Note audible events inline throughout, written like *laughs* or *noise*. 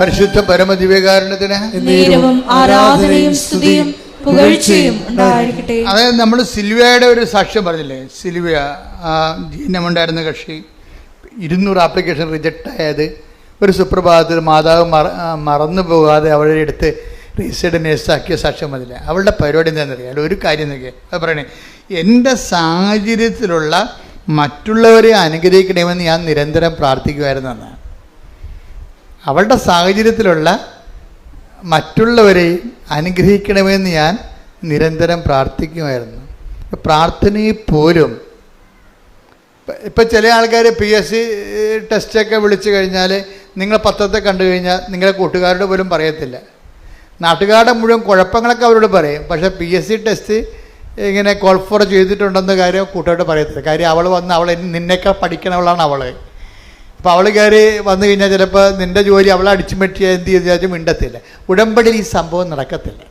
പരിശുദ്ധ പരമദിവ്യകാരണത്തിന് ആരാധനയും സ്തുതിയും പുകഴ്ചയും ഉണ്ടായിരിക്കട്ടെ. അതായത് നമ്മൾ സിൽവിയയുടെ ഒരു സാക്ഷ്യം പറഞ്ഞില്ലേ? സിൽവിയ ജീനമുണ്ടായിരുന്ന കക്ഷി ഇരുന്നൂറ് ആപ്ലിക്കേഷൻ റിജക്റ്റ് ആയത്. ഒരു സുപ്രഭാതത്തിൽ മാതാവ് മറ മറന്നു പോകാതെ അവളുടെ അടുത്ത് റീസൈഡ് നേഴ്സാക്കിയ സാക്ഷ്യം മതില്ല അവളുടെ പരിപാടി എന്താണെന്നറിയാം ഒരു കാര്യം നോക്കിയാൽ അത് പറയണേ എന്റെ സാഹചര്യത്തിലുള്ള മറ്റുള്ളവരെ അനുഗ്രഹിക്കണമെന്ന് ഞാൻ നിരന്തരം പ്രാർത്ഥിക്കുമായിരുന്നു എന്നാണ് അവളുടെ സാഹചര്യത്തിലുള്ള മറ്റുള്ളവരെയും അനുഗ്രഹിക്കണമെന്ന് ഞാൻ നിരന്തരം പ്രാർത്ഥിക്കുമായിരുന്നു. പ്രാർത്ഥനയിൽ പോലും ഇപ്പം- ചില ആൾക്കാർ പി എസ് സി ടെസ്റ്റൊക്കെ വിളിച്ചു കഴിഞ്ഞാൽ നിങ്ങൾ പത്രത്തെ കണ്ടു കഴിഞ്ഞാൽ നിങ്ങളെ കൂട്ടുകാരോട് പോലും പറയത്തില്ല. നാട്ടുകാരുടെ മുഴുവൻ കുഴപ്പങ്ങളൊക്കെ അവരോട് പറയും. പക്ഷേ പി എസ് സി ടെസ്റ്റ് ഇങ്ങനെ കോൾഫോർ ചെയ്തിട്ടുണ്ടെന്ന കാര്യം കൂട്ടുകാരോട് പറയത്തില്ല. കാര്യം അവൾ വന്ന് അവൾ നിന്നേക്കാൾ പഠിക്കണവളാണ് അവൾ അപ്പോൾ അവൾ കയറി വന്നു കഴിഞ്ഞാൽ ചിലപ്പോൾ നിന്റെ ജോലി അവളെ അടിച്ചു പറ്റിയാൽ എന്ത് ചെയ്താലും മിണ്ടത്തില്ല. ഉടമ്പടിയിൽ ഈ സംഭവം നടക്കത്തില്ല.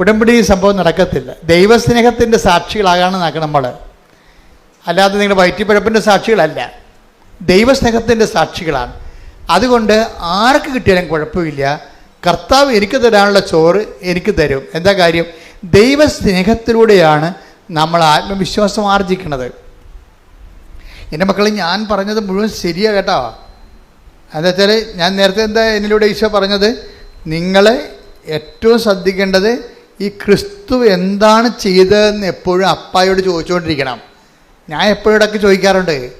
ഉടമ്പടി ഈ സംഭവം നടക്കത്തില്ല. ദൈവസ്നേഹത്തിന്റെ സാക്ഷികളാകാണ് നമ്മൾ അല്ലാതെ നിങ്ങളുടെ വയറ്റിപ്പഴപ്പിന്റെ സാക്ഷികളല്ല. ദൈവസ്നേഹത്തിന്റെ സാക്ഷികളാണ്. അതുകൊണ്ട് ആർക്ക് കിട്ടിയാലും കുഴപ്പമില്ല. കർത്താവ് എനിക്ക് തരാനുള്ള ചോറ് എനിക്ക് തരും. എന്താ കാര്യം? ദൈവസ്നേഹത്തിലൂടെയാണ് നമ്മൾ ആത്മവിശ്വാസം ആർജിക്കുന്നത്. എന്റെ മക്കൾ ഞാൻ പറഞ്ഞത് മുഴുവൻ ശരിയാണ് കേട്ടോ. എന്താ വെച്ചാൽ ഞാൻ നേരത്തെ എന്താ എന്നിലൂടെ ഈശോ പറഞ്ഞത്? നിങ്ങൾ ഏറ്റവും ശ്രദ്ധിക്കേണ്ടത് ഈ ക്രിസ്തു എന്താണ് ചെയ്തതെന്ന് എപ്പോഴും അപ്പായോട് ചോദിച്ചുകൊണ്ടിരിക്കണം ഞാൻ എപ്പോഴൊക്കെ ചോദിക്കാറുണ്ട്.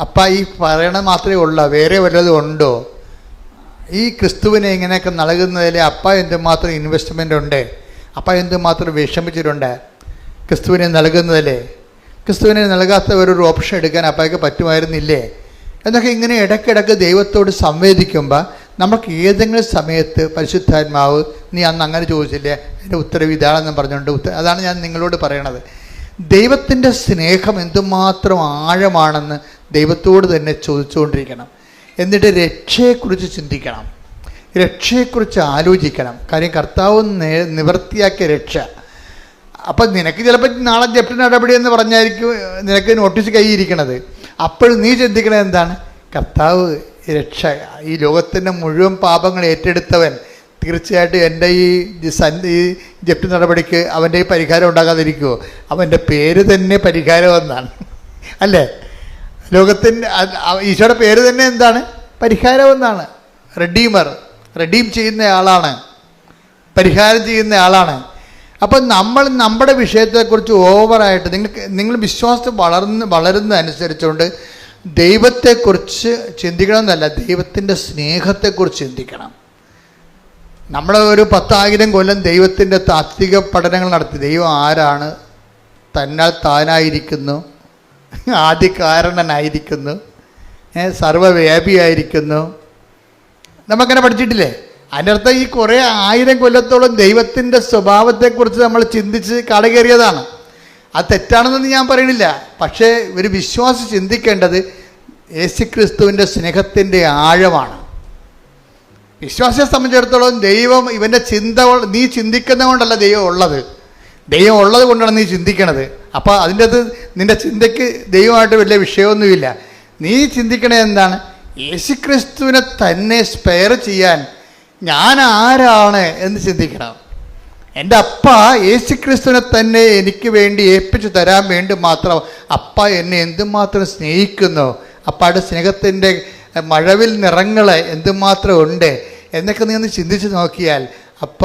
അപ്പ ഈ പറയണത് മാത്രമേ ഉള്ളൂ? വേറെ വല്ലതും ഉണ്ടോ? ഈ ക്രിസ്തുവിനെ ഇങ്ങനെയൊക്കെ നൽകുന്നതിൽ അപ്പ എന്തുമാത്രം ഇൻവെസ്റ്റ്മെന്റ് ഉണ്ട്? അപ്പ എന്തുമാത്രം വിഷമിച്ചിട്ടുണ്ട്? ക്രിസ്തുവിനെ നൽകുന്നതിൽ ക്രിസ്തുവിനെ നൽകാത്ത വേറൊരു ഓപ്ഷൻ എടുക്കാൻ അപ്പയ്ക്ക് പറ്റുമായിരുന്നില്ലേ? എന്നൊക്കെ ഇങ്ങനെ ഇടയ്ക്കിടയ്ക്ക് ദൈവത്തോട് സംവേദിക്കുമ്പോൾ നമുക്ക് ഏതെങ്കിലും സമയത്ത് പരിശുദ്ധാത്മാവ് നീ അന്ന് അങ്ങനെ ചോദിച്ചില്ലേ? എന്റെ ഉത്തരവ് ഇതാണെന്ന് പറഞ്ഞുകൊണ്ട് ഉത്തര അതാണ് ഞാൻ നിങ്ങളോട് പറയണത്. ദൈവത്തിന്റെ സ്നേഹം എന്തുമാത്രം ആഴമാണെന്ന് ദൈവത്തോട് തന്നെ ചോദിച്ചുകൊണ്ടിരിക്കണം. എന്നിട്ട് രക്ഷയെക്കുറിച്ച് ചിന്തിക്കണം. രക്ഷയെക്കുറിച്ച് ആലോചിക്കണം. കാര്യം കർത്താവ് നിവർത്തിയാക്കിയ രക്ഷ. അപ്പം നിനക്ക് ചിലപ്പോൾ നാളെ ജപ്തി നടപടി എന്ന് പറഞ്ഞായിരിക്കും നിനക്ക് നോട്ടീസ് കൈയിരിക്കണത് അപ്പോഴും നീ ചിന്തിക്കണത് എന്താണ്? കർത്താവ് രക്ഷ ഈ ലോകത്തിന്റെ മുഴുവൻ പാപങ്ങൾ ഏറ്റെടുത്തവൻ തീർച്ചയായിട്ടും എന്റെ ഈ സൻ- ഈ ജപ്തി നടപടിക്ക് അവന്റെ ഈ പരിഹാരം ഉണ്ടാകാതിരിക്കുമോ അവന്റെ പേര് തന്നെ പരിഹാരം എന്നാണ്. അല്ലേ? ലോകത്തിന്റെ ഈശോയുടെ പേര് തന്നെ എന്താണ്? പരിഹാരം എന്നാണ്. റെഡീമർ റെഡീം ചെയ്യുന്ന ആളാണ് പരിഹാരം ചെയ്യുന്ന ആളാണ് അപ്പം നമ്മൾ നമ്മുടെ വിഷയത്തെക്കുറിച്ച് ഓവറായിട്ട് നിങ്ങൾക്ക് നിങ്ങൾ വിശ്വാസം വളർന്ന് വളരുന്നതനുസരിച്ചുകൊണ്ട് ദൈവത്തെക്കുറിച്ച് ചിന്തിക്കണമെന്നല്ല ദൈവത്തിന്റെ സ്നേഹത്തെക്കുറിച്ച് ചിന്തിക്കണം. നമ്മൾ ഒരു പത്തായിരം കൊല്ലം ദൈവത്തിന്റെ താത്വിക പഠനങ്ങൾ നടത്തി. ദൈവം ആരാണ്? തന്നാൽ താനായിരിക്കുന്നു. *laughs* ആദ്യകാരണനായിരിക്കുന്നു സർവവ്യാപിയായിരിക്കുന്നു നമുക്കങ്ങനെ പഠിച്ചിട്ടില്ലേ? അതിന്റെ അർത്ഥം ഈ കുറേ ആയിരം കൊല്ലത്തോളം ദൈവത്തിന്റെ സ്വഭാവത്തെക്കുറിച്ച് നമ്മൾ ചിന്തിച്ച് കടകേറിയതാണ് അത് തെറ്റാണെന്നൊന്നും ഞാൻ പറയണില്ല പക്ഷേ ഒരു വിശ്വാസം ചിന്തിക്കേണ്ടത് യേശുക്രിസ്തുവിന്റെ സ്നേഹത്തിന്റെ ആഴമാണ്. വിശ്വാസിയെ സംബന്ധിച്ചിടത്തോളം ദൈവം ഇവന്റെ ചിന്ത നീ ചിന്തിക്കുന്ന കൊണ്ടല്ല ദൈവം ഉള്ളത്. ദൈവം ഉള്ളത് കൊണ്ടാണ് നീ ചിന്തിക്കണത്. അപ്പോൾ അതിന്റെ അത് നിന്റെ ചിന്തയ്ക്ക് ദൈവമായിട്ട് വലിയ വിഷയമൊന്നുമില്ല. നീ ചിന്തിക്കണത് എന്താണ്? യേശുക്രിസ്തുവിനെ തന്നെ സ്പെയർ ചെയ്യാൻ ഞാൻ ആരാണ് എന്ന് ചിന്തിക്കണം. എന്റെ അപ്പ യേശുക്രിസ്തുവിനെ തന്നെ എനിക്ക് വേണ്ടി ഏൽപ്പിച്ചു തരാൻ വേണ്ടി മാത്രം അപ്പ എന്നെ എന്തുമാത്രം സ്നേഹിക്കുന്നു? അപ്പയുടെ സ്നേഹത്തിന്റെ മഴവിൽ നിറങ്ങൾ എന്തുമാത്രം ഉണ്ട്? എന്നൊക്കെ നീ ഒന്ന് ചിന്തിച്ച് നോക്കിയാൽ അപ്പ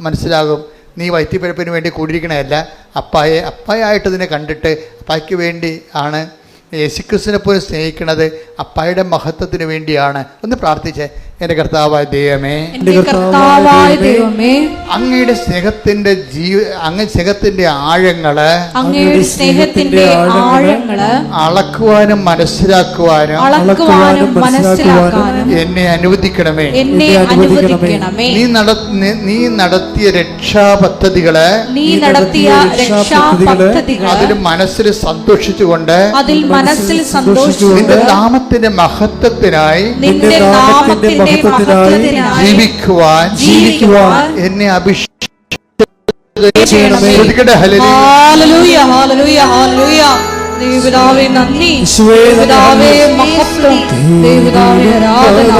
മനസ്സിലാകും. നീ വയറ്റിപ്പഴപ്പിന് വേണ്ടി കൂടിയിരിക്കണമല്ല അപ്പായെ അപ്പായായിട്ട് ഇതിനെ കണ്ടിട്ട് അപ്പായ്ക്ക് വേണ്ടി ആണ് യേശുക്രിസ്തുവിനെ പോലും സ്നേഹിക്കുന്നത് അപ്പായുടെ മഹത്വത്തിന് വേണ്ടിയാണ്. ഒന്ന് പ്രാർത്ഥിച്ചേ. എന്റെ കർത്താവായ ദൈവമേ എന്റെ കർത്താവായ ദൈവമേ അങ്ങയുടെ സ്നേഹത്തിന്റെ ജീവ അങ്ങ് സ്നേഹത്തിന്റെ ആഴങ്ങൾ അങ്ങയുടെ സ്നേഹത്തിന്റെ ആഴങ്ങൾ അളക്കുവാനും മനസ്സിലാക്കുവാനും അളക്കുവാനും മനസ്സിലാക്കാനും എന്നെ അനുവദിക്കണമേ. എന്നെ അനുവദിക്കണമേ. നീ നട നീ- നടത്തിയ രക്ഷാ പദ്ധതികൾ നീ നടത്തിയ രക്ഷാ അതിൽ മനസ്സിൽ സന്തോഷിച്ചുകൊണ്ട് അതിൽ മനസ്സിൽ സന്തോഷിച്ചു നിന്റെ നാമത്തിന്റെ മഹത്വത്തിനായി നിന്റെ നാമത്തിന്റെ മഹത്വത്തിനായി ജീവിക്കുവാൻ ജീവിക്കുവാൻ എന്നെ നന്ദി. മഹത്വം. ദൈവപിതാവേ ആരാധന.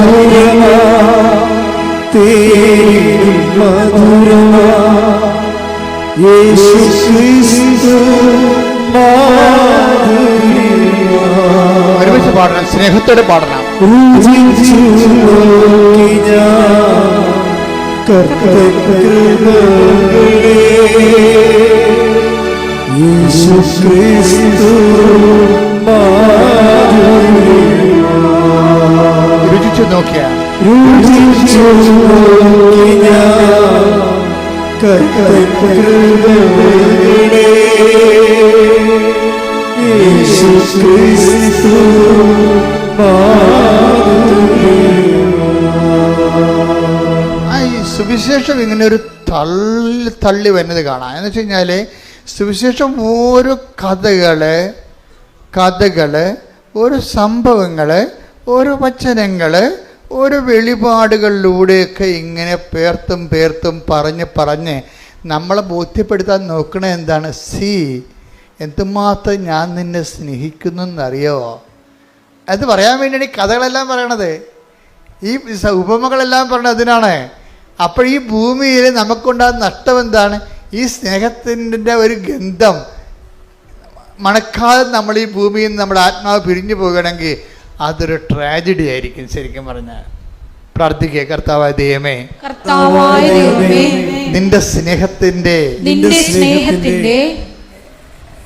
മധുരമാ. യേശു ക്രിസ്തു മാധുര്യമാ ഒരുമിച്ച് പാടണം സ്നേഹത്തോടെ പാടണം. യേശു ക്രിസ്തു. രുചിച്ചു നോക്കിയ രുചിച്ചു നോക്കി ഞാൻ യേശു ക്രിസ്തു സുവിശേഷം ഇങ്ങനെ ഒരു തള്ളി തള്ളി വരുന്നത് കാണാം. എന്ന് വെച്ച് കഴിഞ്ഞാൽ സുവിശേഷം ഓരോ കഥകൾ കഥകൾ ഓരോ സംഭവങ്ങൾ ഓരോ വചനങ്ങൾ ഓരോ വെളിപാടുകളിലൂടെയൊക്കെ ഇങ്ങനെ പേർത്തും പേർത്തും പറഞ്ഞ് പറഞ്ഞ് നമ്മളെ ബോധ്യപ്പെടുത്താൻ നോക്കണ എന്താണ്? സി എന്തുമാത്രം ഞാൻ നിന്നെ സ്നേഹിക്കുന്നു എന്നറിയോ അത് പറയാൻ വേണ്ടിയാണ് ഈ കഥകളെല്ലാം പറയണത്. ഈ ഉപമകളെല്ലാം പറഞ്ഞത് അതിനാണ്. അപ്പോൾ ഈ ഭൂമിയിൽ നമുക്കുണ്ടാകുന്ന നഷ്ടം എന്താണ്? ഈ സ്നേഹത്തിന്റെ ഒരു ഗന്ധം. മണക്കാതെ നമ്മൾ ഈ ഭൂമിയിൽ നിന്ന് നമ്മുടെ ആത്മാവ് പിരിഞ്ഞു പോകണമെങ്കിൽ അതൊരു ട്രാജഡി ആയിരിക്കും ശരിക്കും പറഞ്ഞാൽ. പ്രാർത്ഥിക്കുക കർത്താവായ ദൈവമേ നിന്റെ സ്നേഹത്തിന്റെ നിന്റെ സ്നേഹത്തിന്റെ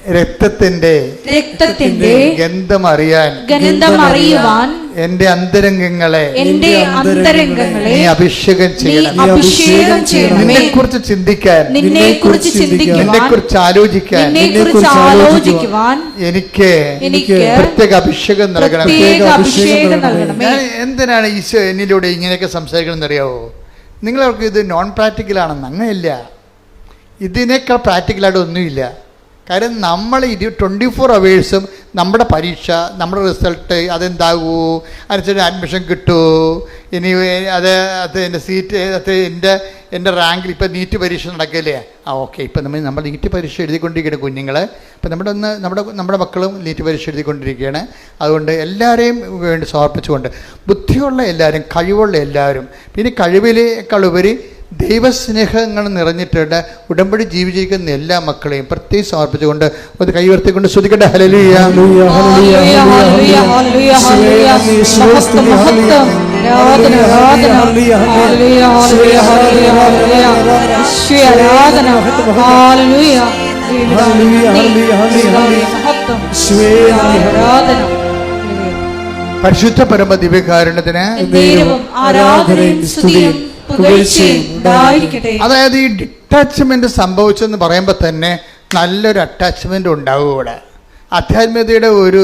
രക്തത്തിന്റെ രക്തത്തിന്റെ ഗന്ധം അറിയാൻ ഗന്ധം അറിയുവാൻ എന്റെ അന്തരംഗങ്ങളെ എന്റെ അന്തരംഗങ്ങളെ നീ അഭിഷേകം ചെയ്യണം. അഭിഷേകം ചെയ്യണം. നിന്നെ കുറിച്ച് ചിന്തിക്കാൻ നിന്നെ കുറിച്ച് ചിന്തിക്കാൻ നിന്നെ കുറിച്ച് ആലോചിക്കാൻ നിന്നെ കുറിച്ച് ആലോചിക്കുവാൻ എനിക്ക് എനിക്ക് പ്രത്യേക അഭിഷേകം നൽകണം. പ്രത്യേക അഭിഷേകം നൽകണം. ഞാൻ എന്തിനാണ് ഈശോ എന്നിലൂടെ ഇങ്ങനെയൊക്കെ സംസാരിക്കണം അറിയാവോ നിങ്ങളവർക്ക് ഇത് നോൺ പ്രാക്ടിക്കൽ ആണെന്ന് അങ്ങനെയല്ല. ഇതിനേക്കാൾ പ്രാക്ടിക്കലായിട്ട് ഒന്നുമില്ല. കാര്യം നമ്മൾ ഇത് ട്വന്റി ഫോർ അവേഴ്സും നമ്മുടെ പരീക്ഷ നമ്മുടെ റിസൾട്ട് അതെന്താകൂ? അനുസരിച്ച് അഡ്മിഷൻ കിട്ടുമോ ഇനി അത് അത് എന്റെ സീറ്റ് അത് എന്റെ എന്റെ റാങ്കിൽ ഇപ്പം നീറ്റ് പരീക്ഷ നടക്കില്ലേ? ആ ഓക്കെ ഇപ്പം നമ്മൾ നമ്മൾ നീറ്റ് പരീക്ഷ എഴുതിക്കൊണ്ടിരിക്കുകയാണ് കുഞ്ഞുങ്ങൾ ഇപ്പം നമ്മുടെ ഒന്ന് നമ്മുടെ നമ്മുടെ മക്കളും നീറ്റ് പരീക്ഷ എഴുതിക്കൊണ്ടിരിക്കുകയാണ്. അതുകൊണ്ട് എല്ലാവരെയും വേണ്ടി സമർപ്പിച്ചുകൊണ്ട് ബുദ്ധിയുള്ള എല്ലാവരും കഴിവുള്ള എല്ലാവരും പിന്നെ കഴിവിനേക്കാൾ ഉപരി ദൈവസ്നേഹങ്ങൾ നിറഞ്ഞിട്ടുണ്ട് ഉടമ്പടി ജീവിച്ചിരിക്കുന്ന എല്ലാ മക്കളെയും പ്രത്യേകം സമർപ്പിച്ചുകൊണ്ട് ഒന്ന് കൈവർത്തിക്കൊണ്ട് ശ്രദ്ധിക്കട്ടെ ഹലലിയ. ആരാധന, പരിശുദ്ധ പരമ ദിവ്യകാരണത്തിന് ആരാധനയും സ്തുതിയും അതായത് ഈ ഡിറ്റാച്ച്മെന്റ് സംഭവിച്ചെന്ന് പറയുമ്പോൾ തന്നെ നല്ലൊരു അറ്റാച്ച്മെന്റ് ഉണ്ടാവും ഇവിടെ. ആധ്യാത്മികതയുടെ ഒരു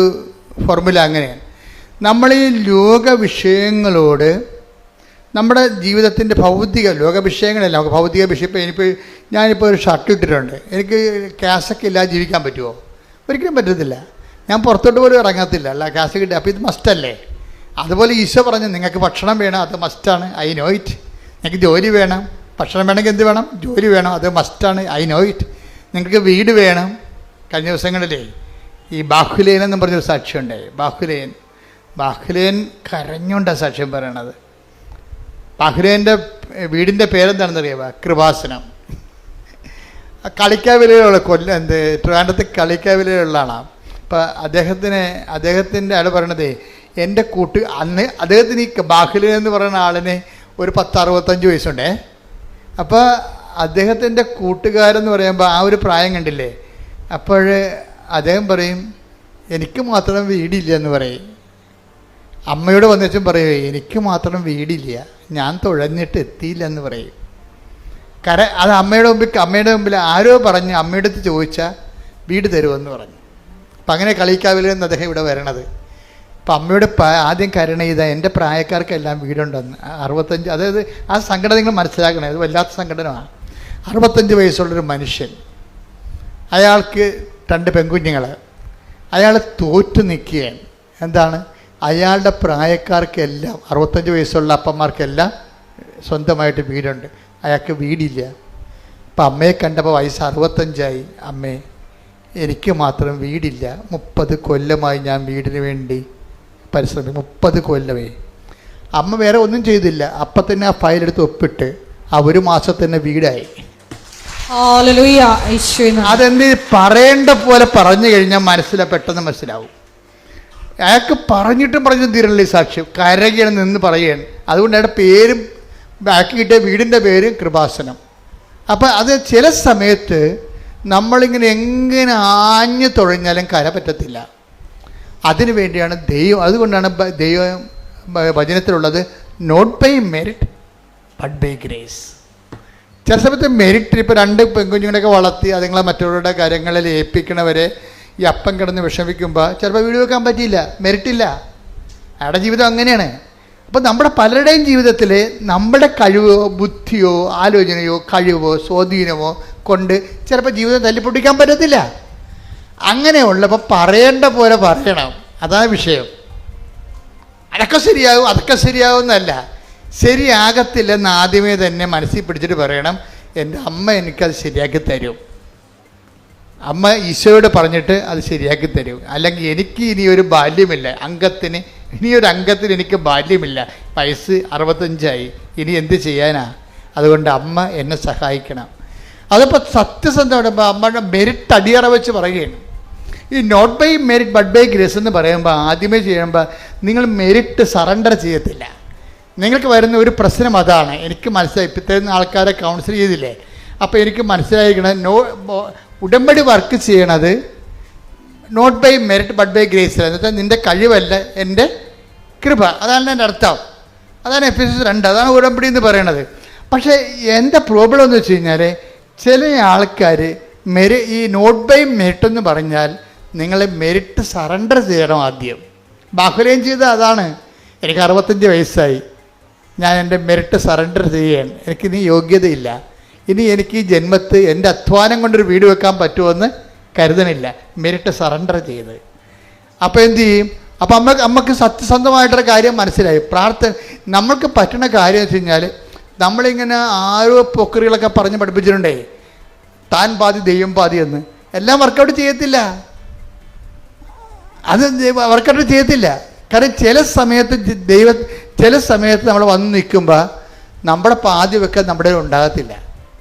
ഫോർമുല അങ്ങനെയാണ്. നമ്മൾ ഈ ലോക വിഷയങ്ങളോട് നമ്മുടെ ജീവിതത്തിന്റെ ഭൗതിക ലോക വിഷയങ്ങളല്ല നമുക്ക് ഭൗതിക വിഷയം ഇപ്പോൾ ഇനിയിപ്പോൾ ഞാനിപ്പോൾ ഒരു ഷർട്ട് ഇട്ടിട്ടുണ്ട്. എനിക്ക് ക്യാഷൊക്കെ ഇല്ലാതെ ജീവിക്കാൻ പറ്റുമോ ഒരിക്കലും പറ്റത്തില്ല. ഞാൻ പുറത്തോട്ട് പോലും ഇറങ്ങത്തില്ല. അല്ല ക്യാഷ് കിട്ടുക അപ്പോൾ ഇത് മസ്റ്റല്ലേ അതുപോലെ ഈശോ പറഞ്ഞു നിങ്ങൾക്ക് ഭക്ഷണം വേണം അത് മസ്റ്റാണ് ഐ നോ ഇറ്റ് നിങ്ങൾക്ക് ജോലി വേണം ഭക്ഷണം വേണമെങ്കിൽ എന്ത് വേണം? ജോലി വേണം. അത് മസ്റ്റാണ് ഐ നോ ഇറ്റ് നിങ്ങൾക്ക് വീട് വേണം. കഴിഞ്ഞ ദിവസങ്ങളിലേ ഈ ബാഹുലേൻ എന്ന് പറഞ്ഞൊരു സാക്ഷിയുണ്ടേ ബാഹുലേൻ. ബാഹുലേൻ കരഞ്ഞുകൊണ്ടാണ് സാക്ഷ്യം പറയണത്. ബാഹുലേന്റെ വീടിന്റെ പേരെന്താണെന്ന് അറിയാമോ കൃപാസനം കളിക്കാവിലയിലുള്ള കൊല്ല എന്ത് ട്രിവാൻഡ്രത്ത് കളിക്കാവിലയിലുള്ളതാണ് അപ്പം അദ്ദേഹത്തിന് അദ്ദേഹത്തിന്റെ ആൾ പറയണതേ എന്റെ കൂട്ട് അന്ന് അദ്ദേഹത്തിന് ഈ ബാഹുലേൻ എന്ന് പറയുന്ന ആളിന് ഒരു പത്ത് അറുപത്തഞ്ച് വയസ്സുണ്ടേ. അപ്പോൾ അദ്ദേഹത്തിന്റെ കൂട്ടുകാരെന്ന് പറയുമ്പോൾ ആ ഒരു പ്രായം കണ്ടില്ലേ? അപ്പോൾ അദ്ദേഹം പറയും എനിക്ക് മാത്രം വീടില്ല എന്ന് പറയും. അമ്മയോട് വന്നിട്ടും പറയും എനിക്ക് മാത്രം വീടില്ല ഞാൻ തുഴഞ്ഞിട്ട് എത്തിയില്ല എന്ന് പറയും. കര അത് അമ്മയുടെ മുമ്പിൽ അമ്മയുടെ മുമ്പിൽ ആരോ പറഞ്ഞ് അമ്മയുടെ അടുത്ത് ചോദിച്ചാൽ വീട് തരുമെന്ന് പറഞ്ഞു. അപ്പം അങ്ങനെ കളിക്കാവില്ലെന്ന് അദ്ദേഹം ഇവിടെ വരണത്. അപ്പം അമ്മയോട് ആദ്യം കരുണ ചെയ്ത എന്റെ പ്രായക്കാർക്കെല്ലാം വീടുണ്ടെന്ന്. അറുപത്തഞ്ച് അതായത് ആ സംഘടന നിങ്ങൾ മനസ്സിലാക്കണേ അത് വല്ലാത്ത സംഘടനമാണ് അറുപത്തഞ്ച് വയസ്സുള്ളൊരു മനുഷ്യൻ അയാൾക്ക് രണ്ട് പെൺകുഞ്ഞുങ്ങൾ അയാൾ തോറ്റു നിൽക്കുകയാണ്. എന്താണ്? അയാളുടെ പ്രായക്കാർക്കെല്ലാം അറുപത്തഞ്ച് വയസ്സുള്ള അപ്പന്മാർക്കെല്ലാം സ്വന്തമായിട്ട് വീടുണ്ട്. അയാൾക്ക് വീടില്ല. അപ്പം അമ്മയെ കണ്ടപ്പോൾ വയസ്സ് അറുപത്തഞ്ചായി. അമ്മേ എനിക്ക് മാത്രം വീടില്ല. മുപ്പത് കൊല്ലമായി ഞാൻ വീടിന് വേണ്ടി പരിശ്രമിക്കും മുപ്പത് കൊല്ലമേ. അമ്മ വേറെ ഒന്നും ചെയ്തില്ല. അപ്പം തന്നെ ആ ഫയലെടുത്ത് ഒപ്പിട്ട് ആ ഒരു തന്നെ വീടായി. അതെന്ത് പറയേണ്ട പോലെ പറഞ്ഞു കഴിഞ്ഞാൽ മനസ്സിലാ പെട്ടെന്ന് മനസ്സിലാവും. അയാൾക്ക് പറഞ്ഞിട്ടും പറഞ്ഞു തീരല്ലേ സാക്ഷ്യം. കരകയാണ് നിന്ന് പറയുകയാണ്. അതുകൊണ്ട് അയാളുടെ പേരും ബാക്കി കിട്ടിയ വീടിന്റെ പേരും കൃപാസനം. അപ്പം അത് ചില സമയത്ത് നമ്മളിങ്ങനെ എങ്ങനെ ആഞ്ഞു തുഴഞ്ഞാലും കര പറ്റത്തില്ല. അതിനു വേണ്ടിയാണ് ദൈവം അതുകൊണ്ടാണ് ദൈവം വചനത്തിലുള്ളത് not by merit but by grace ചില സമയത്ത് മെറിറ്റ് ഇപ്പോൾ രണ്ട് പെൺകുഞ്ഞുങ്ങളെയൊക്കെ വളർത്തി അതുങ്ങളെ മറ്റുള്ളവരുടെ കാര്യങ്ങളിൽ ഏൽപ്പിക്കണവരെ ഈ അപ്പം കിടന്ന് വിഷമിക്കുമ്പോൾ ചിലപ്പോൾ വീട് വെക്കാൻ പറ്റിയില്ല മെറിറ്റില്ല അയാളുടെ ജീവിതം അങ്ങനെയാണ്. അപ്പോൾ നമ്മുടെ പലരുടെയും ജീവിതത്തിൽ നമ്മുടെ കഴിവോ ബുദ്ധിയോ ആലോചനയോ കഴിവോ സ്വാധീനമോ കൊണ്ട് ചിലപ്പോൾ ജീവിതം തല്ലിപ്പൊട്ടിക്കാൻ പറ്റത്തില്ല. അങ്ങനെയുള്ളപ്പോൾ പറയേണ്ട പോലെ പറയണം. അതാ വിഷയം. അതൊക്കെ ശരിയാകും അതൊക്കെ ശരിയാവുന്നല്ല ശരിയാകത്തില്ലെന്ന് ആദ്യമേ തന്നെ മനസ്സിൽ പിടിച്ചിട്ട് പറയണം എന്റെ അമ്മ എനിക്കത് ശരിയാക്കി തരും. അമ്മ ഈശോയോട് പറഞ്ഞിട്ട് അത് ശരിയാക്കി തരും. അല്ലെങ്കിൽ എനിക്ക് ഇനി ഒരു ബാല്യമില്ല. അംഗത്തിന് ഇനിയൊരു അംഗത്തിന് എനിക്ക് ബാല്യമില്ല. വയസ്സ് അറുപത്തഞ്ചായി. ഇനി എന്ത് ചെയ്യാനാ? അതുകൊണ്ട് അമ്മ എന്നെ സഹായിക്കണം. അതിപ്പോൾ സത്യസന്ധമാണ് അമ്മയുടെ മെരിറ്റ് അടിയറ വെച്ച് പറയുകയാണ്. ഈ not by merit but by grace എന്ന് പറയുമ്പോൾ ആദ്യമേ ചെയ്യുമ്പോൾ നിങ്ങൾ മെരിറ്റ് സറണ്ടർ ചെയ്യത്തില്ല. നിങ്ങൾക്ക് വരുന്ന ഒരു പ്രശ്നം അതാണ്. എനിക്ക് മനസ്സിലായി. ഇപ്പോഴത്തെ ആൾക്കാരെ കൗൺസിൽ ചെയ്തില്ലേ? അപ്പോൾ എനിക്ക് മനസ്സിലായിരിക്കണം നോ ഉടമ്പടി വർക്ക് ചെയ്യണത് not by merit but by grace എന്നുവെച്ചാൽ നിന്റെ കഴിവല്ല എന്റെ കൃപ. അതാണ് എന്റെ അർത്ഥം. അതാണ് എഫ് എസ് രണ്ട്. അതാണ് ഉടമ്പടി എന്ന് പറയണത്. പക്ഷേ എന്റെ പ്രോബ്ലം എന്ന് വെച്ച് കഴിഞ്ഞാൽ ചില ആൾക്കാർ മെരി ഈ നോട്ട് ബൈ മെറിറ്റ് എന്ന് പറഞ്ഞാൽ നിങ്ങൾ മെറിറ്റ് സറണ്ടർ ചെയ്യണം ആദ്യം. ബാഹുലയം ചെയ്ത അതാണ്. എനിക്ക് അറുപത്തഞ്ച് വയസ്സായി. ഞാൻ എന്റെ മെറിറ്റ് സറണ്ടർ ചെയ്യുകയാണ്. ഇനി യോഗ്യതയില്ല. ഇനി എനിക്ക് ഈ ജന്മത്ത് എന്റെ അധ്വാനം കൊണ്ടൊരു വീട് വെക്കാൻ പറ്റുമെന്ന് കരുതണില്ല. മെറിറ്റ് സറണ്ടർ ചെയ്ത്. അപ്പോൾ എന്തു ചെയ്യും? അപ്പോൾ അമ്മ അമ്മയ്ക്ക് സത്യസന്ധമായിട്ടൊരു കാര്യം മനസ്സിലായി. പ്രാർത്ഥന നമ്മൾക്ക് പറ്റുന്ന കാര്യം വെച്ച് കഴിഞ്ഞാൽ നമ്മളിങ്ങനെ ആരോ പൊക്കറികളൊക്കെ പറഞ്ഞ് പഠിപ്പിച്ചിട്ടുണ്ടേ. താൻ പാതി ദൈവം പാതി എന്ന്. എല്ലാം വർക്കൗട്ട് ചെയ്യത്തില്ല. അത് അവർക്കത് ചെയ്യത്തില്ല. കാരണം ചില സമയത്ത് ദൈവ ചില സമയത്ത് നമ്മൾ വന്ന് നിൽക്കുമ്പോൾ നമ്മുടെ പാതി വെക്കാൻ നമ്മുടെ ഉണ്ടാകത്തില്ല.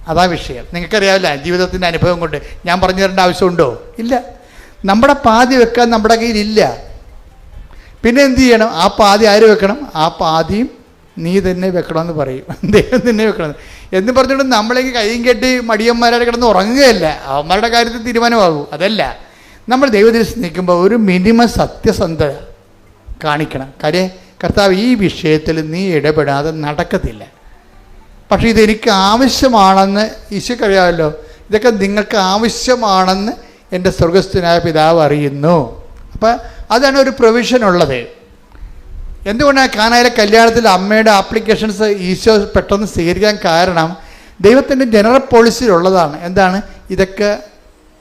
അതാ വിഷയം. നിങ്ങൾക്കറിയാവില്ല ജീവിതത്തിന്റെ അനുഭവം കൊണ്ട് ഞാൻ പറഞ്ഞു തരേണ്ട ആവശ്യമുണ്ടോ? ഇല്ല. നമ്മുടെ പാതി വെക്കാൻ നമ്മുടെ കയ്യിലില്ല പിന്നെ എന്ത് ചെയ്യണം? ആ പാതി ആര് വെക്കണം? ആ പാതിയും നീ തന്നെ വെക്കണമെന്ന് പറയും. *laughs* ദൈവം തന്നെ വെക്കണം. എന്ന് പറഞ്ഞുകൊണ്ട് നമ്മളെങ്കിൽ കൈയും കെട്ടി മടിയന്മാരായിട്ട് കിടന്ന് ഉറങ്ങുകയല്ല. അവന്മാരുടെ കാര്യത്തിൽ തീരുമാനമാകും. അതല്ല. നമ്മൾ ദൈവത്തിൽ നിൽക്കുമ്പോൾ ഒരു മിനിമം സത്യസന്ധ കാണിക്കണം. കാര്യം കർത്താവ് ഈ വിഷയത്തിൽ നീ ഇടപെടാതെ നടക്കത്തില്ല. പക്ഷേ ഇതെനിക്ക് ആവശ്യമാണെന്ന് ഈശോ ഈശോക്കറിയാമല്ലോ. ഇതൊക്കെ നിങ്ങൾക്ക് ആവശ്യമാണെന്ന് എന്റെ സ്വർഗസ്ഥനായ പിതാവ് അറിയുന്നു. അപ്പം അതാണ് ഒരു പ്രൊവിഷൻ ഉള്ളത്. എന്തുകൊണ്ടാണ് കാനായിലെ കല്യാണത്തിൽ അമ്മയുടെ ആപ്ലിക്കേഷൻസ് ഈശോ പെട്ടെന്ന് സ്വീകരിക്കാൻ കാരണം ദൈവത്തിന്റെ ജനറൽ പോളിസിയിലുള്ളതാണ് എന്താണ്? ഇതൊക്കെ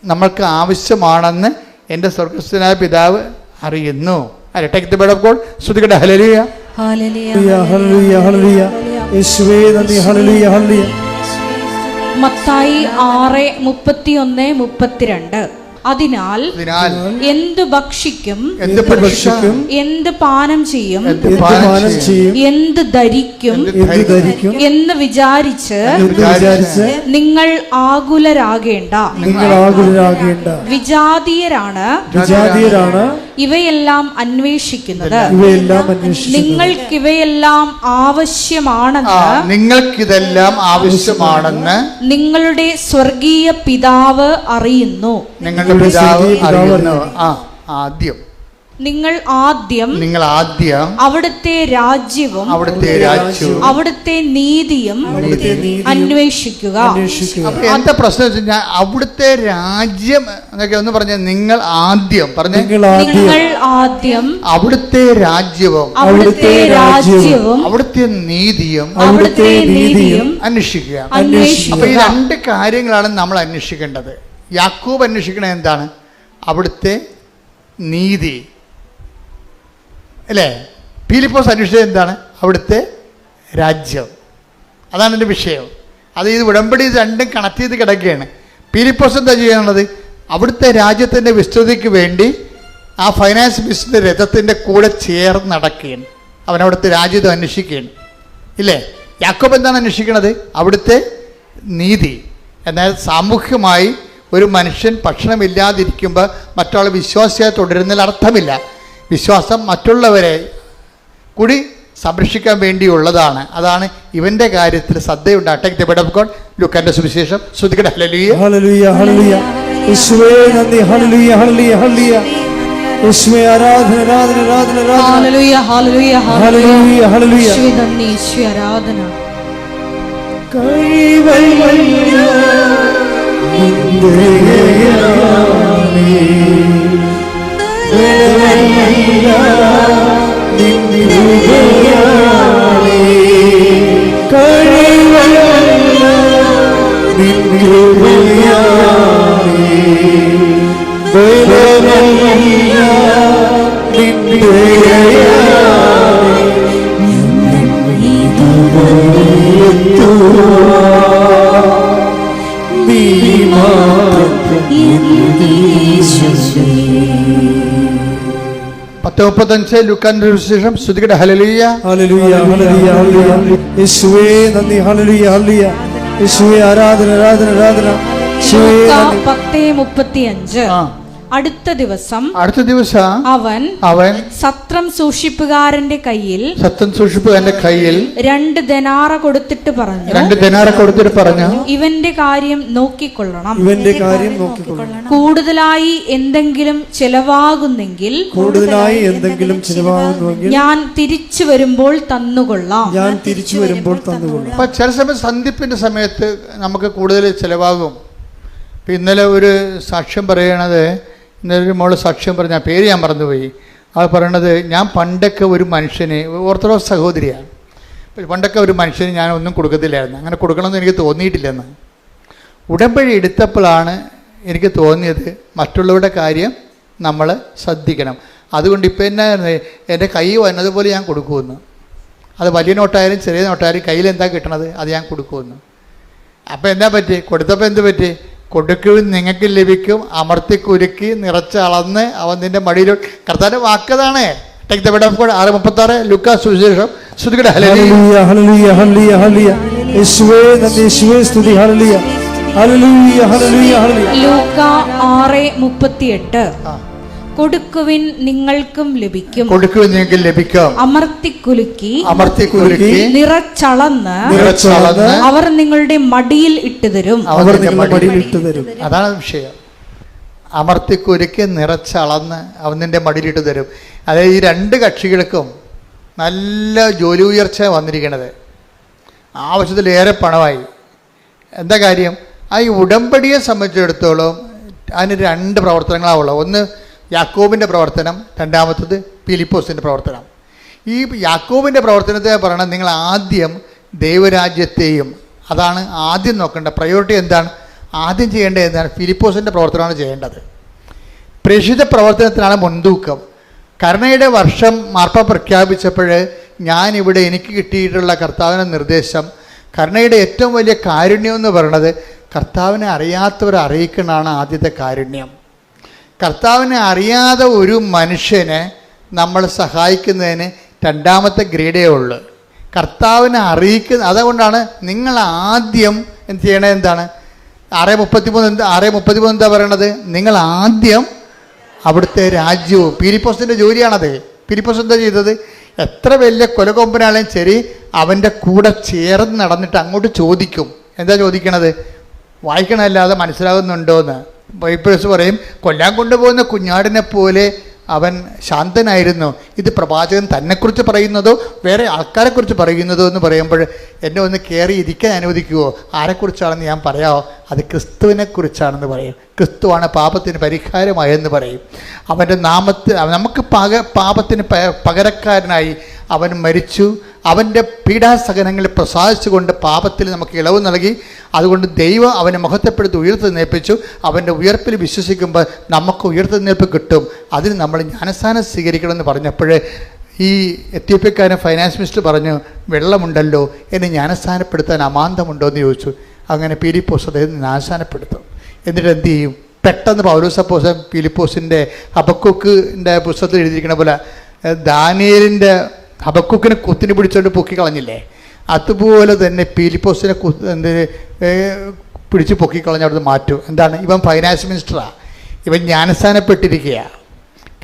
നമ്മൾക്ക് ആവശ്യമാണെന്ന് എന്റെ സ്വർഗസ്ഥനായ പിതാവ് അറിയുന്നു. അല്ലെ take the bird of God ശ്രുതികട hallelujah hallelujah, hallelujah hallelujah യേശുവേ നന്ദി ഹല്ലേലൂയ ഹല്ലേലൂയ മത്തായി ആറ് മുപ്പത്തിയൊന്ന് മുപ്പത്തിരണ്ട്. അതിനാൽ എന്തു ഭക്ഷിക്കും എന്ത് ഭക്ഷിക്കും എന്ത് പാനം ചെയ്യും എന്ത് എന്ത് പാനം ചെയ്യും എന്ത് ധരിക്കും എന്ത് എന്ത് ധരിക്കും എന്ന് വിചാരിച്ച് എന്ന് വിചാരിച്ച് നിങ്ങൾ ആകുലരാകേണ്ട. നിങ്ങൾ ആകുലരാകേണ്ട. വിജാതീയരാണ്. വിജാതീയരാണ്. ഇവയെല്ലാം അന്വേഷിക്കുന്നത്. നിങ്ങൾക്ക് ഇവയെല്ലാം ആവശ്യമാണെന്ന് നിങ്ങൾക്കിതെല്ലാം ആവശ്യമാണെന്ന് നിങ്ങളുടെ സ്വർഗീയ പിതാവ് അറിയുന്നു. നിങ്ങളുടെ പിതാവ് അറിയുന്നു. ആ ആദ്യം. നിങ്ങൾ ആദ്യം നിങ്ങൾ ആദ്യം അവിടുത്തെ രാജ്യവും അവിടുത്തെ രാജ്യവും അവിടുത്തെ നീതിയും അന്വേഷിക്കുക. അപ്പൊ എന്താ പ്രശ്നം വെച്ച് കഴിഞ്ഞാൽ അവിടുത്തെ രാജ്യം എന്നൊക്കെ ഒന്ന് പറഞ്ഞ നിങ്ങൾ ആദ്യം പറഞ്ഞു. നിങ്ങൾ ആദ്യം. അവിടുത്തെ രാജ്യവും അവിടുത്തെ രാജ്യവും അവിടുത്തെ നീതിയും അവിടുത്തെ നീതിയും അന്വേഷിക്കുക. അപ്പൊ ഈ രണ്ട് കാര്യങ്ങളാണ് നമ്മൾ അന്വേഷിക്കേണ്ടത്. യാക്കൂബ് അന്വേഷിക്കണത് എന്താണ്? അവിടുത്തെ നീതി. അല്ലേ? ഫിലിപ്പോസ് അന്വേഷിച്ചത് എന്താണ്? അവിടുത്തെ രാജ്യം. അതാണ് എന്റെ വിഷയം. അത് ഇത് ഉടമ്പടി രണ്ടും കണക്ട് ചെയ്ത് കിടക്കുകയാണ്. ഫിലിപ്പോസ് എന്താ ചെയ്യാനുള്ളത്? അവിടുത്തെ രാജ്യത്തിന്റെ വിസ്തൃതിക്ക് വേണ്ടി ആ ഫൈനാൻസ് ബിസിനസ് രഥത്തിന്റെ കൂടെ ചേർന്ന് നടക്കുകയാണ്. അവൻ അവിടുത്തെ രാജ്യത്തെ അന്വേഷിക്കുകയാണ്. ഇല്ലേ? യാക്കോബ് എന്താണ് അന്വേഷിക്കുന്നത് അവിടുത്തെ നീതി. എന്നാൽ സാമൂഹ്യമായി ഒരു മനുഷ്യൻ ഭക്ഷണമില്ലാതിരിക്കുമ്പോൾ മറ്റൊരാൾ വിശ്വാസിയായി തുടരുന്നതിൽ അർത്ഥമില്ല. വിശ്വാസം മറ്റുള്ളവരെ കൂടി സംരക്ഷിക്കാൻ വേണ്ടിയുള്ളതാണ്. അതാണ് ഇവന്റെ കാര്യത്തിൽ ശ്രദ്ധയുണ്ടാകട്ടെ ലുക്കാന്റെ സുവിശേഷം. ശ്രദ്ധിക്കട്ടെ. ഹല്ലേലൂയ. Hallelujah hallelujah. യേശുവേ നന്ദി. ഹല്ലേലൂയ ഹല്ലേലൂയ ഹല്ലേലൂയ. യേശുവേ ആരാധന ആരാധന ആരാധന ആരാധന. ഹല്ലേലൂയ ഹാലലുയ ഹല്ലേലൂയ. ഹല്ലേലൂയ യേശുവേ നന്ദി. യേശുവേ ആരാധന. കഴിവല്ല പത്ത് മുപ്പത്തഞ്ച് ലുക്കാന്റെ സുവിശേഷം. ശ്രുതികട ഹലലിയ ഹല്ലേലൂയ ഹല്ലേലൂയ ഹല്ലേലൂയ. യേശുവേ നന്ദി ഹല്ലേലൂയ ഹല്ലേലൂയ. യേശുവേ ആരാധന ആരാധന ആരാധന. യേശുവേ പത്തേ മുപ്പത്തിയഞ്ച്. ആ. അടുത്ത ദിവസം അടുത്ത ദിവസം അവൻ അവൻ സത്രം സൂക്ഷിപ്പുകാരന്റെ കയ്യിൽ സത്രം സൂക്ഷിപ്പുകാരന്റെ കയ്യിൽ രണ്ട് ധനാറ കൊടുത്തിട്ട് പറഞ്ഞു. രണ്ട് ദിനാറ കൊടുത്തിട്ട് പറഞ്ഞു. ഇവന്റെ കാര്യം നോക്കിക്കൊള്ളണം. ഇവന്റെ കാര്യം നോക്കിക്കൊള്ളണം. കൂടുതലായി എന്തെങ്കിലും ചെലവാകുന്നെങ്കിൽ കൂടുതലായി എന്തെങ്കിലും ചെലവാകുന്നെങ്കിൽ ഞാൻ തിരിച്ചു വരുമ്പോൾ തന്നുകൊള്ളാം. ഞാൻ തിരിച്ചു വരുമ്പോൾ തന്നുകൊള്ളാം. അപ്പൊ ചില സമയം സന്ധിപ്പിന്റെ സമയത്ത് നമുക്ക് കൂടുതൽ ചെലവാകും. ഇന്നലെ ഒരു സാക്ഷ്യം പറയണത് ഇന്നലെ ഒരു മോൾ സാക്ഷ്യം പറഞ്ഞ ആ പേര് ഞാൻ മറന്നുപോയി. അത് പറയണത് ഞാൻ പണ്ടൊക്കെ ഒരു മനുഷ്യന് ഓർത്തഡോക്സ് സഹോദരിയാണ്. പണ്ടൊക്കെ ഒരു മനുഷ്യന് ഞാൻ ഒന്നും കൊടുക്കത്തില്ലായിരുന്നു. അങ്ങനെ കൊടുക്കണമെന്ന് എനിക്ക് തോന്നിയിട്ടില്ലെന്ന്. ഉടമ്പടി എടുത്തപ്പോഴാണ് എനിക്ക് തോന്നിയത് മറ്റുള്ളവരുടെ കാര്യം നമ്മൾ ശ്രദ്ധിക്കണം. അതുകൊണ്ട് ഇപ്പം എന്നാ എന്റെ കൈ വന്നതുപോലെ ഞാൻ കൊടുക്കുമെന്ന്. അത് വലിയ നോട്ടായാലും ചെറിയ നോട്ടായാലും കയ്യിൽ എന്താ കിട്ടണത്? അത് ഞാൻ കൊടുക്കുമെന്ന്. അപ്പോൾ എന്താ പറ്റി? കൊടുത്തപ്പോൾ എന്ത് പറ്റി? കൊടുക്കും നിങ്ങൾക്ക് ലഭിക്കും. അമർത്തി കുരുക്കി നിറച്ച് അളന്ന് അവൻ നിന്റെ മടിയിൽ കർത്താന്റെ വാക്കതാണ്. Take the bed of God ആറ് മുപ്പത്താറ്. ലുക്ക സുവിശേഷം. ശ്രുതികട. ഹല്ലേലൂയ ഹല്ലേലൂയ ഹല്ലേലൂയ ഹല്ലേലൂയ ഹല്ലേലൂയ. യേശുവേ നന്ദി യേശുവേ സ്തുതി. ഹല്ലേലൂയ. ഹല്ലേലൂയ ഹല്ലേലൂയ ഹല്ലേലൂയ. ലൂക്ക ആറ് മുപ്പത്തിയെട്ട്. ആ. കൊടുക്കുവിൻ നിങ്ങൾക്കും ലഭിക്കും. കൊടുക്കുവിൻ നിങ്ങൾക്ക് ലഭിക്കും. അമർത്തിക്കുലുക്കി അമർത്തി കുരുക്കി നിറച്ചളന്ന് നിറച്ചളന്ന് അവർ നിങ്ങളുടെ മടിയിൽ ഇട്ടുതരും. തരും അവർ നിങ്ങളുടെ മടിയിൽ മടിയിൽ ഇട്ടു തരും അതാണ് വിഷയം. അമർത്തിക്കുരുക്കി നിറച്ചളന്ന് അവൻ നിന്റെ മടിയിലിട്ട് തരും അതായത് ഈ രണ്ട് കക്ഷികൾക്കും നല്ല ജോലി ഉയർച്ച വന്നിരിക്കണത്. ആവശ്യത്തിലേറെ പണമായി. എന്താ കാര്യം? ആ ഈ ഉടമ്പടിയെ സംബന്ധിച്ചിടത്തോളം അതിന് രണ്ട് പ്രവർത്തനങ്ങളാവുള്ളൂ ഒന്ന് യാക്കോബിന്റെ പ്രവർത്തനം രണ്ടാമത്തത് ഫിലിപ്പോസിന്റെ പ്രവർത്തനം. ഈ യാക്കോബിന്റെ പ്രവർത്തനത്തെ പറയണം നിങ്ങൾ ആദ്യം ദൈവരാജ്യത്തെയും അതാണ് ആദ്യം നോക്കേണ്ട പ്രയോറിറ്റി എന്താണ്? ആദ്യം ചെയ്യേണ്ടത് എന്താണ്? ഫിലിപ്പോസിന്റെ പ്രവർത്തനമാണ് ചെയ്യേണ്ടത്. പ്രേക്ഷിത പ്രവർത്തനത്തിനാണ് മുൻതൂക്കം. കരുണയുടെ വർഷം മാർപ്പ പ്രഖ്യാപിച്ചപ്പോൾ ഞാനിവിടെ എനിക്ക് കിട്ടിയിട്ടുള്ള കർത്താവിന്റെ നിർദ്ദേശം കരുണയുടെ ഏറ്റവും വലിയ കാരുണ്യം എന്ന് പറയുന്നത് കർത്താവിനെ അറിയാത്തവരെ അറിയിക്കണമാണ് ആദ്യത്തെ കാരുണ്യം. കർത്താവിനെ അറിയാതെ ഒരു മനുഷ്യനെ നമ്മൾ സഹായിക്കുന്നതിന് രണ്ടാമത്തെ ഗ്രേഡേ ഉള്ളൂ. കർത്താവിനെ അറിയിക്കുന്ന അതുകൊണ്ടാണ് നിങ്ങൾ ആദ്യം ചെയ്യണത് എന്താണ്? ആറ് മുപ്പത്തിമൂന്ന് എന്താ ആറ് മുപ്പത്തിമൂന്ന് എന്താ പറയണത്? നിങ്ങൾ ആദ്യം അവിടുത്തെ രാജ്യവും പീരിപ്പോസിന്റെ ജോലിയാണത്. പീരിപ്പോസ് എന്താ ചെയ്തത്? എത്ര വലിയ കൊലകൊമ്പനാണെങ്കിലും ശരി അവന്റെ കൂടെ ചേർന്ന് നടന്നിട്ട് അങ്ങോട്ട് ചോദിക്കും. എന്താ ചോദിക്കണത്? വായിക്കണമല്ലാതെ മനസ്സിലാകുന്നുണ്ടോ എന്ന് ബൈബിൾസ് പറയും കൊല്ലാൻ കൊണ്ടുപോകുന്ന കുഞ്ഞാടിനെ പോലെ അവൻ ശാന്തനായിരുന്നു. ഇത് പ്രവാചകൻ തന്നെക്കുറിച്ച് പറയുന്നതോ വേറെ ആൾക്കാരെക്കുറിച്ച് പറയുന്നതോ എന്ന് പറയുമ്പോൾ എന്നെ ഒന്ന് കയറി ഇരിക്കാൻ അനുവദിക്കുമോ ആരെക്കുറിച്ചാണെന്ന് ഞാൻ പറയാമോ? അത് ക്രിസ്തുവിനെ കുറിച്ചാണെന്ന് പറയും. ക്രിസ്തുവാണ് പാപത്തിന് പരിഹാരമായെന്ന് പറയും. അവന്റെ നാമത്തിൽ നമുക്ക് പക പാപത്തിന് പകരക്കാരനായി അവൻ മരിച്ചു. അവന്റെ പീഡാസഹനങ്ങളിൽ പ്രസാദിച്ചുകൊണ്ട് പാപത്തിൽ നമുക്ക് ഇളവ് നൽകി. അതുകൊണ്ട് ദൈവം അവനെ മുഖത്തെപ്പെടുത്ത് ഉയർത്തെന്നേൽപ്പിച്ചു അവന്റെ ഉയർപ്പിൽ വിശ്വസിക്കുമ്പോൾ നമുക്ക് ഉയർത്തെന്നേൽപ്പ് കിട്ടും. അതിന് നമ്മൾ ജ്ഞാനസ്ഥാനം സ്വീകരിക്കണമെന്ന് പറഞ്ഞപ്പോൾ ഈ എത്യോപ്യക്കാരൻ ഫൈനാൻസ് മിനിസ്റ്റർ പറഞ്ഞു വെള്ളമുണ്ടല്ലോ. എന്നെ ജ്ഞാനസ്ഥാനപ്പെടുത്താൻ അമാന്തമുണ്ടോ എന്ന് ചോദിച്ചു. അങ്ങനെ പീലിപ്പോസ് അദ്ദേഹം നാശാനപ്പെടുത്തും എന്നിട്ട് എന്ത് ചെയ്യും? പെട്ടെന്ന് പൗലോസപ്പോസൻ പീലിപ്പോസിന്റെ ഹബക്കുക്കിന്റെ പുസ്തകത്തിൽ എഴുതിയിരിക്കുന്ന പോലെ ദാനിയലിന്റെ ഹബക്കുക്കിനെ കുത്തിന് പിടിച്ചുകൊണ്ട് പൊക്കി കളഞ്ഞില്ലേ? അതുപോലെ തന്നെ പീലിപ്പോസിനെ കു എന്ത് പിടിച്ച് പൊക്കി പൊക്കിക്കളഞ്ഞ് അവിടുന്ന് മാറ്റും. എന്താണ്? ഇവൻ ഫൈനാൻസ് മിനിസ്റ്ററാണ് ഇവൻ ജ്ഞാനസ്ഥാനപ്പെട്ടിരിക്കുകയാണ്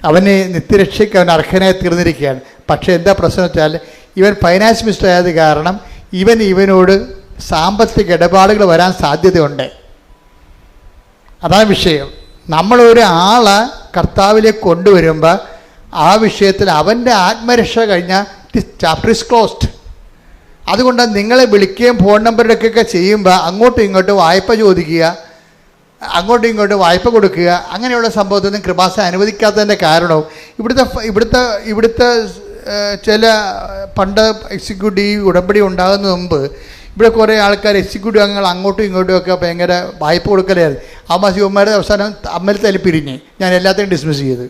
അവന് നിത്യരക്ഷയ്ക്ക് അവൻ അർഹനായി തീർന്നിരിക്കുകയാണ് പക്ഷേ എന്താ പ്രശ്നം വെച്ചാൽ ഇവൻ ഫൈനാൻസ് മിനിസ്റ്റർ ആയത് കാരണം ഇവൻ ഇവനോട് സാമ്പത്തിക ഇടപാടുകൾ വരാൻ സാധ്യതയുണ്ട്. അതാണ് വിഷയം. നമ്മളൊരു ആളെ കർത്താവിലേക്ക് കൊണ്ടുവരുമ്പോൾ ആ വിഷയത്തിൽ അവന്റെ ആത്മരക്ഷ കഴിഞ്ഞാൽ ചാപ്റ്റർ ഇസ് ക്ലോസ്ഡ് അതുകൊണ്ട് നിങ്ങളെ വിളിക്കുകയും ഫോൺ നമ്പറിലൊക്കെ ചെയ്യുമ്പോൾ അങ്ങോട്ടും ഇങ്ങോട്ടും വായ്പ ചോദിക്കുക അങ്ങോട്ടും ഇങ്ങോട്ടും വായ്പ കൊടുക്കുക അങ്ങനെയുള്ള സംഭവത്തൊന്നും കൃപാസ അനുവദിക്കാത്തതിന്റെ കാരണവും ഇവിടുത്തെ ഇവിടുത്തെ ഇവിടുത്തെ ചില പണ്ട് എക്സിക്യൂട്ടീവ് ഉടമ്പടി ഉണ്ടാകുന്ന മുമ്പ് ഇവിടെ കുറേ ആൾക്കാർ എക്സിക്യൂട്ടീവ് അംഗങ്ങൾ അങ്ങോട്ടും ഇങ്ങോട്ടും ഒക്കെ ഭയങ്കര വായ്പ കൊടുക്കലായിരുന്നു. ആ ഉമ്മയുടെ അവസാനം അമ്മൽ തല്ലി പിരിഞ്ഞ് ഞാൻ എല്ലാത്തിനും ഡിസ്മിസ് ചെയ്ത്.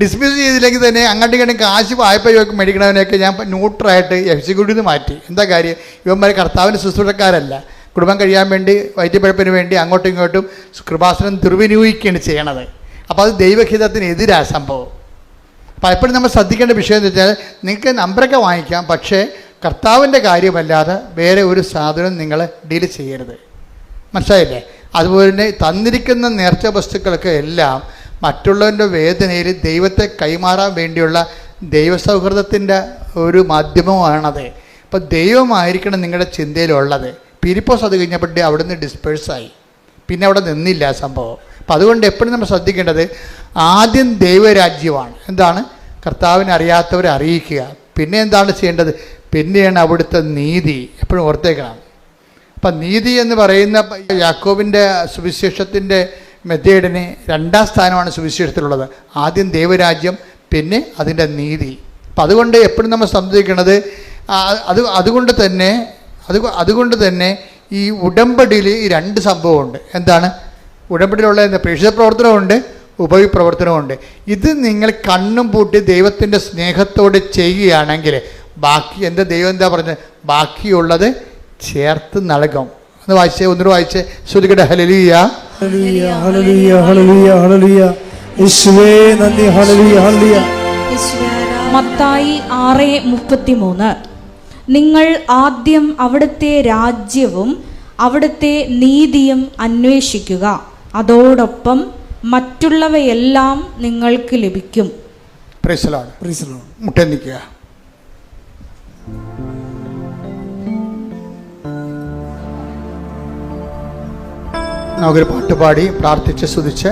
ഡിസ്മിസ് ചെയ്തില്ലെങ്കിൽ തന്നെ അങ്ങോട്ടും ഇങ്ങോട്ടും കാശ് വായ്പ ചോദിക്കും മേടിക്കണവനെയൊക്കെ ഞാൻ ന്യൂട്രായിട്ട് എക്സിക്യൂട്ടീവ് മാറ്റി. എന്താ കാര്യം? ഇവന്മാർ കർത്താവിന്റെ ശുശ്രൂഷക്കാരല്ല കുടുംബം കഴിയാൻ വേണ്ടി വൈദ്യപ്പഴപ്പിന് വേണ്ടി അങ്ങോട്ടും ഇങ്ങോട്ടും കൃപാസനം ദുർവിനിയോഗിക്കുകയാണ് ചെയ്യണത്. അപ്പോൾ അത് ദൈവഹിതത്തിന് എതിരാ സംഭവം. അപ്പോൾ എപ്പോഴും നമ്മൾ ശ്രദ്ധിക്കേണ്ട വിഷയം എന്ന് വെച്ചാൽ നിങ്ങൾക്ക് നമ്പറൊക്കെ വാങ്ങിക്കാം പക്ഷേ കർത്താവിന്റെ കാര്യമല്ലാതെ വേറെ ഒരു സാധനം നിങ്ങൾ ഡീൽ ചെയ്യരുത്. മനസ്സിലായില്ലേ? അതുപോലെ തന്നെ തന്നിരിക്കുന്ന നേർച്ച വസ്തുക്കൾക്ക് എല്ലാം മറ്റുള്ളവന്റെ വേദനയിൽ ദൈവത്തെ കൈമാറാൻ വേണ്ടിയുള്ള ദൈവസൗഹൃദത്തിന്റെ ഒരു മാധ്യമമാണത്. അപ്പോൾ ദൈവമായിരിക്കണം നിങ്ങളുടെ ചിന്തയിലുള്ളത്. പിരിപ്പോസ് അത് കഴിഞ്ഞപ്പോൾ അവിടുന്ന് ഡിസ്പേഴ്സായി പിന്നെ അവിടെ നിന്നില്ല ആ സംഭവം. അപ്പം അതുകൊണ്ട് എപ്പോഴും നമ്മൾ ശ്രദ്ധിക്കേണ്ടത് ആദ്യം ദൈവരാജ്യമാണ്. എന്താണ്? കർത്താവിനെ അറിയാത്തവരെ അറിയിക്കുക. പിന്നെ എന്താണ് ചെയ്യേണ്ടത്? പിന്നെയാണ് അവിടുത്തെ നീതി. എപ്പോഴും ഓർത്തേക്കണം. അപ്പം നീതി എന്ന് പറയുന്ന യാക്കോബിന്റെ സുവിശേഷത്തിന്റെ മെത്തേഡിന് രണ്ടാം സ്ഥാനമാണ് സുവിശേഷത്തിലുള്ളത്. ആദ്യം ദൈവരാജ്യം പിന്നെ അതിന്റെ നീതി. അപ്പം അതുകൊണ്ട് എപ്പോഴും നമ്മൾ സംസാരിക്കണത് അത് അതുകൊണ്ട് തന്നെ അത് അതുകൊണ്ട് തന്നെ ഈ ഉടമ്പടിയിൽ ഈ രണ്ട് സംഭവമുണ്ട്. എന്താണ്? ഉടമ്പടിയിലുള്ള എന്താ? പ്രേക്ഷിത പ്രവർത്തനമുണ്ട് ഉപവിപ്രവർത്തനമുണ്ട് ഇത് നിങ്ങൾ കണ്ണും പൂട്ടി ദൈവത്തിന്റെ സ്നേഹത്തോടെ ചെയ്യുകയാണെങ്കിൽ ബാക്കി എന്റെ ദൈവം എന്താ പറഞ്ഞത് ബാക്കിയുള്ളത് ചേർത്ത് നൽകും. ഒന്ന് വായിച്ചേ ഒന്നുകൂടെ വായിച്ചേ. ശ്രുതികട ഹലലിയ ഹല്ലേലൂയ ഹല്ലേലൂയ ഹല്ലേലൂയ. ഹല്ലേലൂയ യേശുവേ നന്ദി. ഹല്ലേലൂയ ഹല്ലേലൂയ. മത്തായി ആറ് മുപ്പത്തിമൂന്ന്. നിങ്ങൾ ആദ്യം അവിടുത്തെ രാജ്യവും അവിടുത്തെ നീതിയും അന്വേഷിക്കുക. അതോടൊപ്പം മറ്റുള്ളവയെല്ലാം നിങ്ങൾക്ക് ലഭിക്കും. മുട്ട നിൽക്കുക. നമുക്കൊരു പാട്ട് പാടി പ്രാർത്ഥിച്ച് സ്തുതിച്ച്.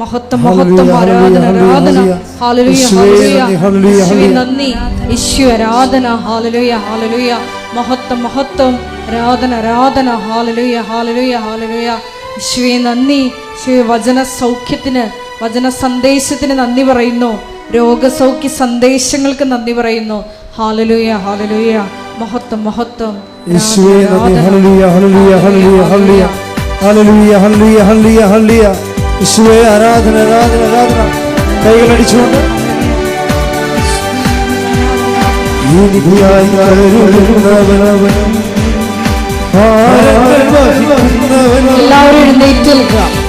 മഹത്വം മഹത്വം ആരാധന ആരാധന. ഹാലലുയ ഹാലലുയ നന്ദി ഈശു ആരാധന ഹാലലുയ ഹാലലുയ മഹത്വം മഹത്വം. ആരാധന ആരാധന. ഹാലലുയ ഹാലലുയ ഹാലലുയ ഈശുവെ നന്ദി. ഈശുവെ വചന സൗഖ്യത്തിന് വചന സന്ദേശത്തിന് നന്ദി പറയുന്നു. രോഗസൗഖ്യ സന്ദേശങ്ങൾക്ക് നന്ദി പറയുന്നു. ഹാലലൂയ ഹാലലൂയ മഹത്വം മഹത്വം. എല്ലാവരും എഴുന്നേറ്റ് നിൽക്കുക.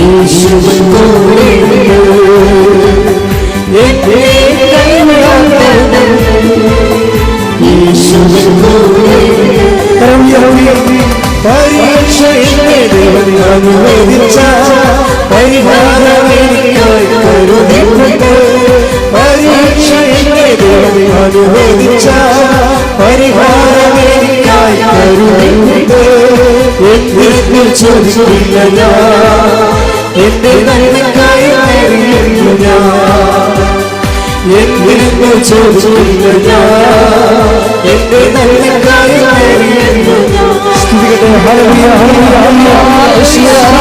ഈശോ പരീക്ഷയെ ദൈവം അനുവദിച്ച പരിഹാരമെനിക്കായി കരുതിക്കൊണ്ട് പരീക്ഷയെ ഞാൻ എന്റെ നല്ല കാര്യം ഞാൻ ഞാൻ സ്തുതിക്കട്ടെ ഹല്ലേലൂയ ഹല്ലേലൂയ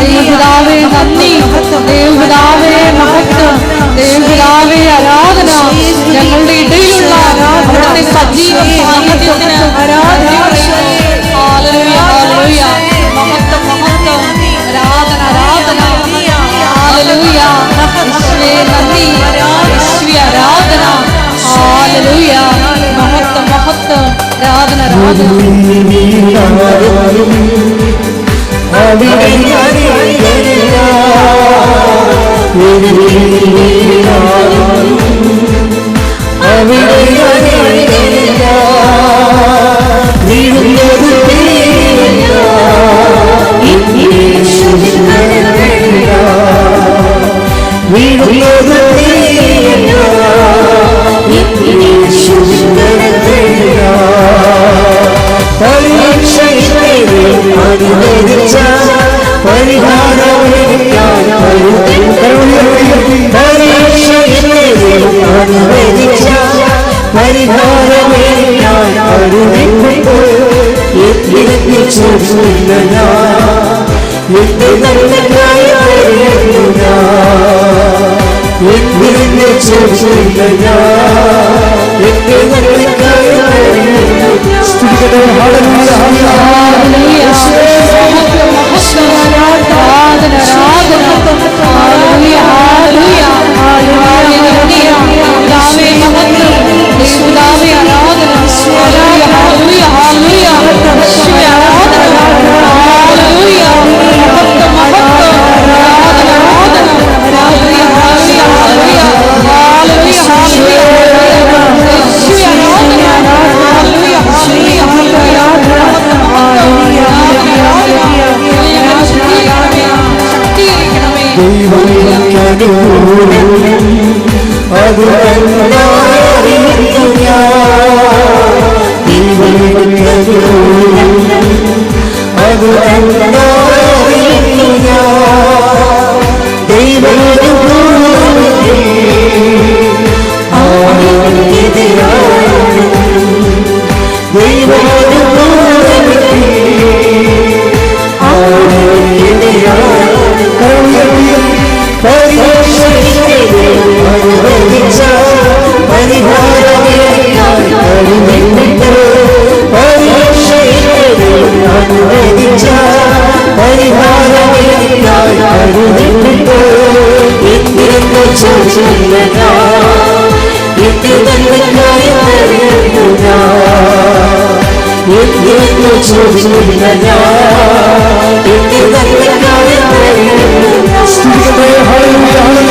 ദേവപിതാവേ നന്ദി ദേവപിതാവേ മഹത്വം ദേവപിതാവേ ആരാധന ഞങ്ങളുടെ ഇടയിലുള്ള അവിടുത്തെ സജീവ സാന്നിധ്യത്തിന് ആരാധന ஹalleluya மகத்த மகத்த ஆராதனை ஆராதனை அவிடை அவிடை അനുഭവിച്ച പരിഹാരമേ ഞാൻ അരുതിപ്പോൾ യത്നിച്ചില്ല എന്റെ നല്ല കാര്യമില്ല എന്റെ നല്ല കാര്യമില്ല സ്തുതിക്കട്ടെ ഹല്ലേലൂയ ഹല്ലേലൂയ ആരാധന ആരാധന ഹല്ലേലൂയ ഹല്ലേലൂയ ഹല്ലേലൂയ ദാവേ മഹത്വം ദൈവദാവേ ആരാധന ദൈവം അത് Hallelujah.